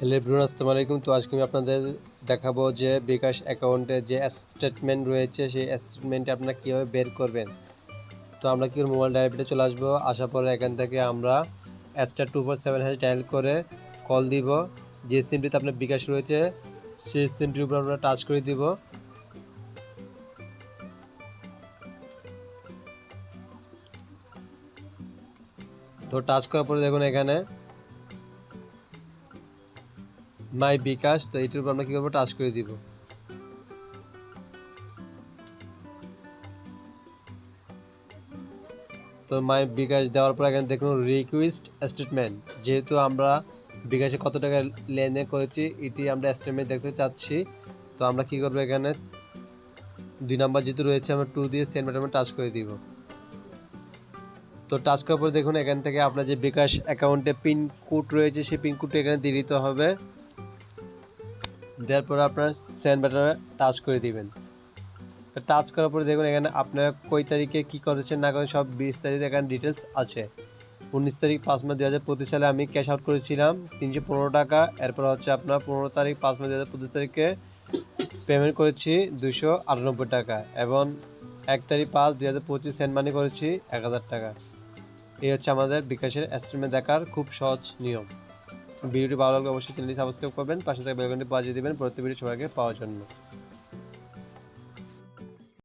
Hello Burne আসসালামু আলাইকুম। তো আজকে আমি আপনাদের দেখাবো যে বিকাশ অ্যাকাউন্টে যে স্টেটমেন্ট রয়েছে, সেই স্টেটমেন্টে আপনারা কীভাবে বের করবেন। তো আমরা কি মোবাইল ডায়াবেটে চলে আসব? আসার পরে এখান থেকে আমরা star two four seven hash dial করে কল দিব। যে সিমটিতে আপনার বিকাশ রয়েছে, সেই সিমটির উপর আমরা টাচ করে দিব। তো টাচ করার পরে দেখুন এখানে মাই বিকাশ, তো এইটার উপর আমরা কী করব? টাচ করে দিব। তো মাই বিকাশ দেওয়ার পর এখানে দেখুন রিকোয়েস্ট স্টেটমেন্ট যেহেতু আমরা বিকাশে কত টাকা লেনদেন করেছি, এটি আমরা স্টেটমেন্ট দেখতে চাচ্ছি। তো আমরা কি করব এখানে? দুই নাম্বার যেহেতু রয়েছে, আমরা টু দিয়ে সেন্ট বাটনে টাচ করে দিব। তো টাচ করার পর দেখুন এখান থেকে আপনার যে বিকাশ অ্যাকাউন্টে পিন কোড রয়েছে, সেই পিন কোডটা এখানে দিয়ে দিতে হবে। দেওয়ার পরে আপনার সেন্ড বাটনে টাচ করে দিবেন। তো টাচ করার পরে দেখুন এখানে আপনারা কই তারিখে কী করেছেন, না করেন সব বিশ তারিখ এখানে ডিটেলস আছে। উনিশ তারিখ পাঁচ মাস দু হাজার পঁচিশ সালে আমি ক্যাশ আউট করেছিলাম, তিনশো পনেরো টাকা। এরপর হচ্ছে আপনার পনেরো তারিখ পাঁচ মাস দু হাজার পঁচিশ তারিখে পেমেন্ট করেছি দুশো আটানব্বই টাকা এবং এক তারিখ পাঁচ দু হাজার পঁচিশ সেন্ট মানি করেছি এক হাজার টাকা। এই হচ্ছে আমাদের বিকাশের এস্টিমেট দেখার খুব সহজ নিয়ম। ভিডিওটি ভালো লাগলে অবশ্যই চ্যানেলটি সাবস্ক্রাইব করবেন, পাশে থাকা বেলকনটি বাজিয়ে দেবেন প্রতি ভিডিও সবাইকে পাওয়ার জন্য।